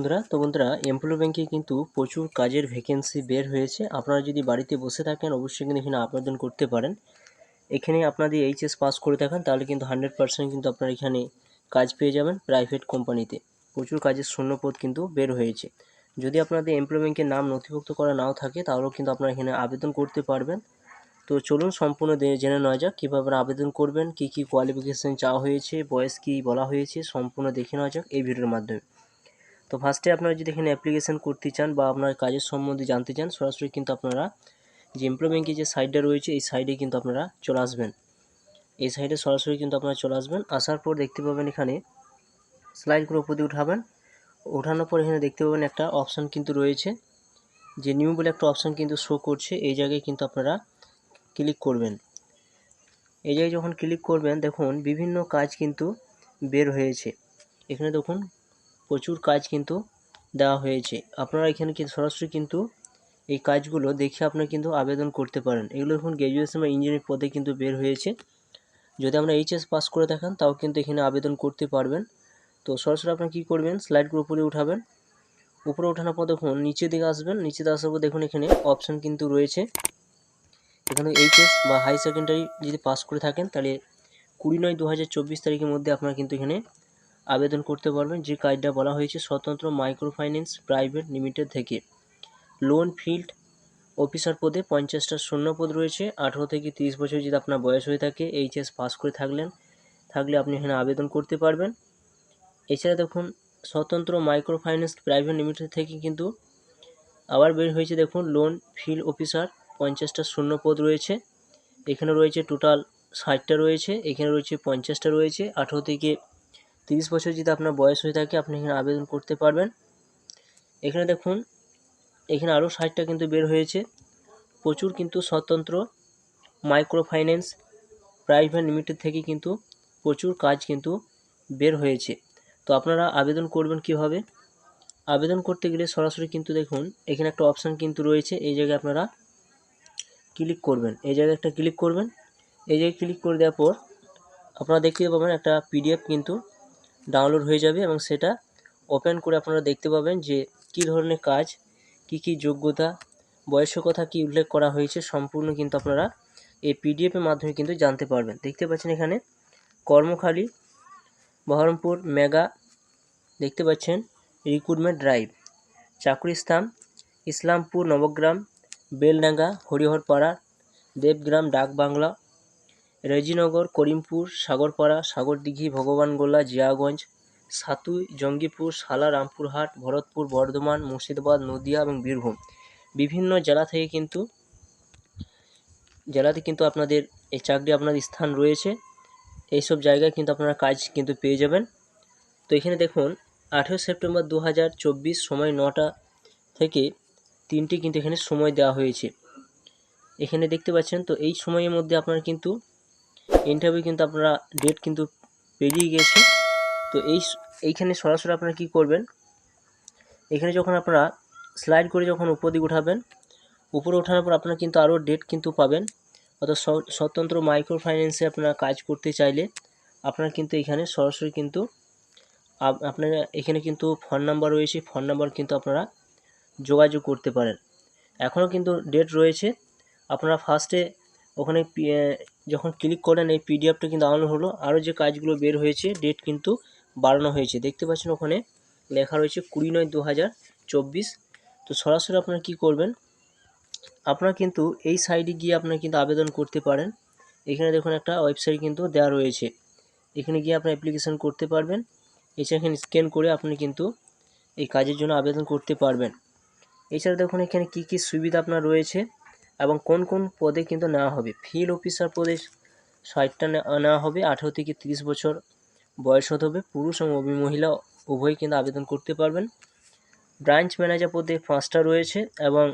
বন্ধুরা, তো বন্ধুরা, এমপ্লয় ব্যাংকে কিন্তু প্রচুর কাজের ভ্যাকেন্সি বের হয়েছে। আপনারা যদি বাড়িতে বসে থাকেন, অবশ্যই কিন্তু এখানে আবেদন করতে পারেন। এখানে আপনাদের এইচএস পাস করে থাকেন তাহলে কিন্তু হান্ড্রেড পার্সেন্ট কিন্তু আপনারা এখানে কাজ পেয়ে যাবেন প্রাইভেট কোম্পানিতে প্রচুর কাজের শূন্যপদ কিন্তু বের হয়েছে। যদি আপনাদের এমপ্লয় ব্যাংকের নাম নথিভুক্ত করা নাও থাকে, তাহলেও কিন্তু আপনারা এখানে আবেদন করতে পারবেন। তো চলুন, সম্পূর্ণ জেনে নেওয়া যাক, কীভাবে আবেদন করবেন, কী কী কোয়ালিফিকেশান চাওয়া হয়েছে, বয়স কী বলা হয়েছে, সম্পূর্ণ দেখে নেওয়া যাক এই ভিডিওর মাধ্যমে। তো ফার্স্টে আপনারা যদি এখানে অ্যাপ্লিকেশান করতে চান বা আপনার কাজের সম্বন্ধে জানতে চান, সরাসরি কিন্তু আপনারা যে এমপ্লয় ব্যাংকের যে সাইডটা রয়েছে, এই সাইডে কিন্তু আপনারা চলে আসবেন। এই সাইডে সরাসরি কিন্তু আপনারা চলে আসবেন। আসার পর দেখতে পাবেন এখানে স্লাইড করে উপর দিয়ে উঠাবেন। ওঠানোর পর এখানে দেখতে পাবেন একটা অপশান কিন্তু রয়েছে। যে নিউ বলে একটা অপশান কিন্তু শো করছে, এই জায়গায় কিন্তু আপনারা ক্লিক করবেন। এই জায়গায় যখন ক্লিক করবেন, দেখুন বিভিন্ন কাজ কিন্তু বের হয়েছে। এখানে দেখুন প্রচুর কাজ কিন্তু দেওয়া হয়েছে। আপনারা এখানে কিন্তু সরাসরি কিন্তু এই কাজগুলো দেখে আপনারা কিন্তু আবেদন করতে পারেন। এগুলো দেখুন গ্র্যাজুয়েশন বা ইঞ্জিনিয়ারিং পদে কিন্তু বের হয়েছে। যদি আমরা এইচএস পাস করে থাকেন, তাও কিন্তু এখানে আবেদন করতে পারবেন। তো সরাসরি আপনারা কী করবেন? স্লাইডগুলো উপরে উঠাবেন। উপরে ওঠানোর পর দেখুন, নিচের দিকে আসবেন। নিচে আসার পর দেখুন, এখানে অপশান কিন্তু রয়েছে। এখানে এইচএস বা হাই সেকেন্ডারি যদি পাস করে থাকেন, তাহলে কুড়ি নয় দু তারিখের মধ্যে আপনারা কিন্তু এখানে আবেদন করতে পারবেন, যে কাজটা বলা হয়েছে স্বতন্ত্র মাইক্রো ফাইন্যান্স প্রাইভেট লিমিটেড থেকে। লোন ফিল্ড অফিসার পদে পঞ্চাশটা শূন্য পদ রয়েছে। আঠেরো থেকে তিরিশ বছর যদি আপনার বয়স হয়ে থাকে, এইচএস পাস করে থাকলেন, থাকলে আপনি এখানে আবেদন করতে পারবেন। এছাড়া দেখুন, স্বতন্ত্র মাইক্রো ফাইন্যান্স প্রাইভেট লিমিটেড থেকে কিন্তু আবার বের হয়েছে, দেখুন, লোন ফিল্ড অফিসার, পঞ্চাশটা শূন্য পদ রয়েছে। এখানে রয়েছে টোটাল ষাটটা রয়েছে, এখানে রয়েছে পঞ্চাশটা রয়েছে। আঠেরো থেকে তিরিশ বছর যদি আপনার বয়স হয়ে থাকে, আপনি এখানে আবেদন করতে পারবেন। এখানে দেখুন, এখানে আরও ষাটটা কিন্তু বের হয়েছে। প্রচুর কিন্তু স্বতন্ত্র মাইক্রো ফাইন্যান্স প্রাইভেট লিমিটেড থেকে কিন্তু প্রচুর কাজ কিন্তু বের হয়েছে। তো আপনারা আবেদন করবেন কীভাবে? আবেদন করতে গেলে সরাসরি কিন্তু দেখুন, এখানে একটা অপশান কিন্তু রয়েছে। এই জায়গায় আপনারা ক্লিক করবেন। এই জায়গায় একটা ক্লিক করবেন। এই জায়গায় ক্লিক করে দেওয়ার পর আপনারা দেখতে পাবেন একটা পিডিএফ কিন্তু ডাউনলোড হয়ে যাবে এবং সেটা ওপেন করে আপনারা দেখতে পাবেন যে কী ধরনের কাজ, কি কি যোগ্যতা বয়সের কথা কি উল্লেখ করা হয়েছে সম্পূর্ণ কিন্তু আপনারা এই পিডিএফের মাধ্যমে কিন্তু জানতে পারবেন। দেখতে পাচ্ছেন এখানে কর্মখালী, বহরমপুর, মেগা, দেখতে পাচ্ছেন রিক্রুটমেন্ট ড্রাইভ চাকরি স্থান, ইসলামপুর, নবগ্রাম, বেলডাঙ্গা, হরিহরপাড়া, দেবগ্রাম, ডাকবাংলা রেজিনগর, করিমপুর, সাগরপাড়া, সাগরদিঘি, ভগবানগোলা, জিয়াগঞ্জ, সাতুই, জঙ্গিপুর সালা রামপুরহাট, ভরতপুর, বর্ধমান, মুর্শিদাবাদ, নদিয়া এবং বীরভূম। বিভিন্ন জেলা থেকে কিন্তু, জেলাতে কিন্তু আপনাদের এই চাকরি আপনাদের স্থান রয়েছে। এইসব জায়গায় কিন্তু আপনারা কাজ কিন্তু পেয়ে যাবেন। তো এখানে দেখুন, আঠেরো সেপ্টেম্বর দু হাজার চব্বিশ সময় নটা থেকে তিনটি কিন্তু এখানে সময় দেওয়া হয়েছে। এখানে দেখতে পাচ্ছেন, তো এই সময়ের মধ্যে আপনারা কিন্তু ইন্টারভিউ কিন্তু আপনারা ডেট কিন্তু পেরিয়ে গেছে। তো এই এইখানে সরাসরি আপনারা কী করবেন? এখানে যখন আপনারা স্লাইড করে যখন উপর দিকে উঠাবেন, উপরে ওঠানোর পর আপনারা কিন্তু আরও ডেট কিন্তু পাবেন। অর্থাৎ স্ব- স্বতন্ত্র মাইক্রো ফাইন্যান্সে আপনারা কাজ করতে চাইলে আপনারা কিন্তু এখানে সরাসরি কিন্তু আপ- আপনারা এখানে কিন্তু ফোন নাম্বার রয়েছে ফোন নাম্বার কিন্তু আপনারা যোগাযোগ করতে পারেন। এখনও কিন্তু ডেট রয়েছে। আপনারা ফার্স্টে ওখানে যখন ক্লিক করেন এই পিডিএফটা কিন্তু ডাউনলোড হলো। আরও যে কাজগুলো বের হয়েছে ডেট কিন্তু বাড়ানো হয়েছে। দেখতে পাচ্ছেন ওখানে লেখা রয়েছে কুড়ি নয় দু তো সরাসরি আপনারা কী করবেন? আপনারা কিন্তু এই সাইডে গিয়ে আপনারা কিন্তু আবেদন করতে পারেন। এখানে দেখুন একটা ওয়েবসাইট কিন্তু দেওয়া রয়েছে। এখানে গিয়ে আপনার অ্যাপ্লিকেশান করতে পারবেন। এছাড়া এখানে স্ক্যান করে আপনি কিন্তু এই কাজের জন্য আবেদন করতে পারবেন। এছাড়া দেখুন এখানে কী কী সুবিধা আপনার রয়েছে। এবং কোন কোন পদে কিন্তু নেওয়া হবে? ফিল্ড অফিসার পদে ষাটটা নেওয়া হবে, আঠেরো থেকে তিরিশ বছর বয়স হতে হবে। পুরুষ এবং মহিলা উভয়ই কিন্তু আবেদন করতে পারবেন। ব্রাঞ্চ ম্যানেজার পদে পাঁচটা রয়েছে এবং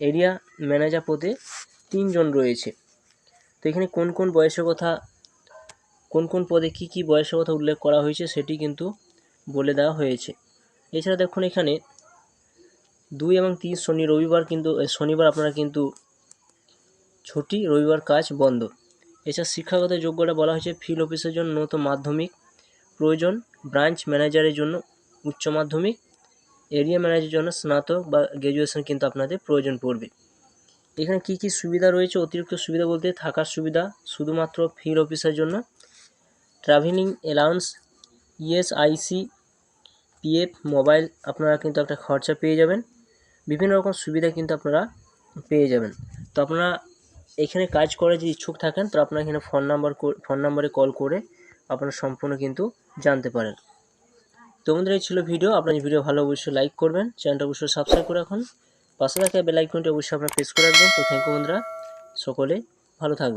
এরিয়া ম্যানেজার পদে তিনজন রয়েছে। তো এখানে কোন কোন বয়সের কথা, কোন কোন পদে কি কি বয়সের কথা উল্লেখ করা হয়েছে সেটি কিন্তু বলে দেওয়া হয়েছে। এছাড়া দেখুন এখানে দুই এবং তিন শনি রবিবার কিন্তু শনিবার আপনারা কিন্তু ছুটি, রবিবার কাজ বন্ধ। এছাড়া শিক্ষাগত যোগ্যতা বলা হয়েছে ফিল্ড অফিসের জন্য ন্যূনতম মাধ্যমিক প্রয়োজন ব্রাঞ্চ ম্যানেজারের জন্য উচ্চ মাধ্যমিক এরিয়া ম্যানেজের জন্য স্নাতক বা গ্র্যাজুয়েশন কিন্তু আপনাদের প্রয়োজন পড়বে। এখানে কি কি সুবিধা রয়েছে? অতিরিক্ত সুবিধা বলতে থাকার সুবিধা, শুধুমাত্র ফিল্ড অফিসের জন্য। Travelling allowance ESIC PF mobile আপনারা কিন্তু একটা খরচা পেয়ে যাবেন। বিভিন্ন রকম সুবিধা কিন্তু আপনারা পেয়ে যাবেন। তো আপনারা এখানে কাজ করার যদি ইচ্ছুক থাকেন, তো আপনারা এখানে ফোন নাম্বার ফোন নাম্বারে কল করে আপনারা সম্পূর্ণ কিন্তু জানতে পারেন। তো আমাদের এই ছিল ভিডিও আপনার ভিডিও ভালো অবশ্যই লাইক করবেন। চ্যানেলটা অবশ্যই সাবস্ক্রাইব করে রাখুন। পাশে থাকা বেল আইকনটি অবশ্যই আপনারা প্রেস করে রাখবেন। তো থ্যাংক ইউ বন্ধুরা। সকলে ভালো থাকবেন।